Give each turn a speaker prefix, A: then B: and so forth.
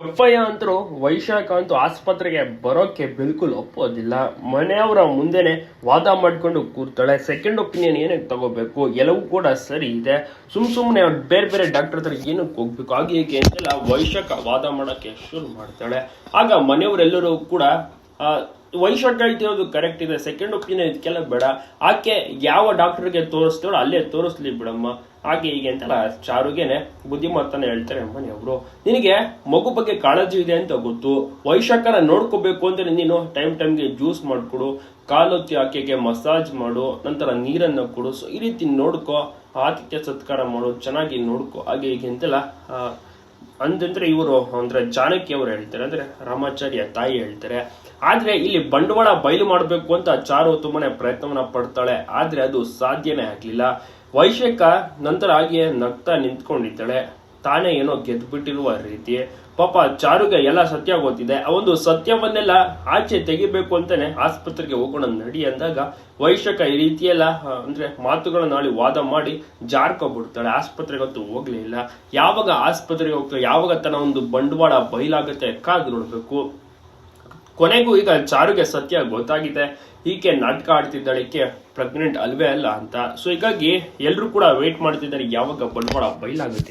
A: ಅಪ್ಪಯ್ಯ ಅಂತರೂ ವೈಶಾಖ ಅಂತೂ ಆಸ್ಪತ್ರೆಗೆ ಬರೋಕೆ ಬಿಲ್ಕುಲ್ ಒಪ್ಪೋದಿಲ್ಲ. ಮನೆಯವರ ಮುಂದೆನೆ ವಾದ ಮಾಡ್ಕೊಂಡು ಕೂರ್ತಾಳೆ. ಸೆಕೆಂಡ್ ಒಪಿನಿಯನ್ ಏನಕ್ಕೆ ತಗೋಬೇಕು? ಎಲ್ಲವೂ ಕೂಡ ಸರಿ ಇದೆ. ಸುಮ್ ಸುಮ್ಮನೆ ಬೇರೆ ಬೇರೆ ಡಾಕ್ಟರ್ ಹತ್ರ ಏನಕ್ಕೆ ಹೋಗ್ಬೇಕು? ಹಾಗೆ ಏಕೆ ಅಂತೆಲ್ಲ ವೈಶಾಖ ವಾದ ಮಾಡೋಕ್ಕೆ ಶುರು ಮಾಡ್ತಾಳೆ. ಆಗ ಮನೆಯವರೆಲ್ಲರೂ ಕೂಡ ಆ, ಶಾಟ್ ಹೇಳ್ತಿರೋದು ಕರೆಕ್ಟ್ ಇದೆ. ಸೆಕೆಂಡ್ ಒಪಿನಿಯನ್ ಇದಕ್ಕೆಲ್ಲ ಬೇಡ. ಆಕೆ ಯಾವ ಡಾಕ್ಟರ್ಗೆ ತೋರಿಸ್ತಾಳೋ ಅಲ್ಲೇ ತೋರಿಸ್ಲಿ ಬಿಡಮ್ಮ. ಹಾಗೆ ಹೀಗೆ ಅಂತೆಲ್ಲ ಚಾರುಗೆನೆ ಬುದ್ಧಿಮತ್ತನ ಹೇಳ್ತಾರೆ ಮನೆಯವರು ನಿನಗೆ ಮಗು ಬಗ್ಗೆ ಕಾಳಜಿ ಇದೆ ಅಂತ ಗೊತ್ತು. ವೈಶಾಖನ ನೋಡ್ಕೋಬೇಕು ಅಂದರೆ ನೀನು ಟೈಮ್ ಟೈಮ್ಗೆ ಜ್ಯೂಸ್ ಮಾಡಿಕೊಡು. ಕಾಲೊತ್ತಿ ಆಕೆಗೆ ಮಸಾಜ್ ಮಾಡು. ನಂತರ ನೀರನ್ನು ಕೊಡು ಸೊ ಈ ರೀತಿ ನೋಡ್ಕೋ. ಆತಿಥ್ಯ ಸತ್ಕಾರ ಮಾಡು. ಚೆನ್ನಾಗಿ ನೋಡ್ಕೋ. ಹಾಗೆ ಹೀಗೆ ಅಂತೆಲ್ಲ ಅಂತಂದ್ರೆ ಇವರು ಅಂದ್ರೆ ಚಾಣಕ್ಯ ಅವರು ಹೇಳ್ತಾರೆ, ಅಂದ್ರೆ ರಾಮಾಚಾರ್ಯ ತಾಯಿ ಹೇಳ್ತಾರೆ. ಆದ್ರೆ ಇಲ್ಲಿ ಬಂಡವಾಳ ಬಯಲು ಮಾಡಬೇಕು ಅಂತ ಚಾರು ತುಂಬಾನೇ ಪ್ರಯತ್ನವನ್ನ ಪಡ್ತಾಳೆ, ಆದ್ರೆ ಅದು ಸಾಧ್ಯನೇ ಆಗ್ಲಿಲ್ಲ. ವೈಶಾಖ ನಂತರ ಹಾಗೆ ನಗ್ತಾ ನಿಂತ್ಕೊಂಡಿದ್ದಾಳೆ. ತಾನೇ ಏನೋ ಗೆದ್ಬಿಟ್ಟಿರುವ ರೀತಿ. ಪಾಪ ಚಾರುಗೆ ಎಲ್ಲ ಸತ್ಯ ಗೊತ್ತಿದೆ. ಆ ಒಂದು ಸತ್ಯವನ್ನೆಲ್ಲ ಆಚೆ ತೆಗಿಬೇಕು ಅಂತಾನೆ ಆಸ್ಪತ್ರೆಗೆ ಹೋಗೋಣ ನಡಿ ಅಂದಾಗ ವೈಶಕ ಈ ರೀತಿಯೆಲ್ಲ ಅಂದ್ರೆ ಮಾತುಗಳನ್ನ ನಾಳೆ ವಾದ ಮಾಡಿ ಜಾರ್ಕೊಬಿಡ್ತಾಳೆ. ಆಸ್ಪತ್ರೆಗಂತೂ ಹೋಗ್ಲೇ ಇಲ್ಲ. ಯಾವಾಗ ಆಸ್ಪತ್ರೆಗೆ ಹೋಗ್ತಾಳೆ ಯಾವಾಗ ತನ್ನ ಒಂದು ಬಂಡವಾಳ ಬಯಲಾಗುತ್ತೆ ಕಾದು ನೋಡ್ಬೇಕು. ಕೊನೆಗೂ ಈಗ ಚಾರುಗೆ ಸತ್ಯ ಗೊತ್ತಾಗಿದೆ. ಈಕೆ ನಾಟಕ ಆಡ್ತಿದ್ದಾಳೆ, ಈಕೆ ಪ್ರೆಗ್ನೆಂಟ್ ಅಲ್ವೇ ಅಲ್ಲ ಅಂತ. ಸೊ ಹೀಗಾಗಿ ಎಲ್ಲರೂ ಕೂಡ ವೇಟ್ ಮಾಡ್ತಿದ್ದಾರೆ ಯಾವಾಗ ಬಂಡವಾಳ ಬಯಲಾಗುತ್ತೆ.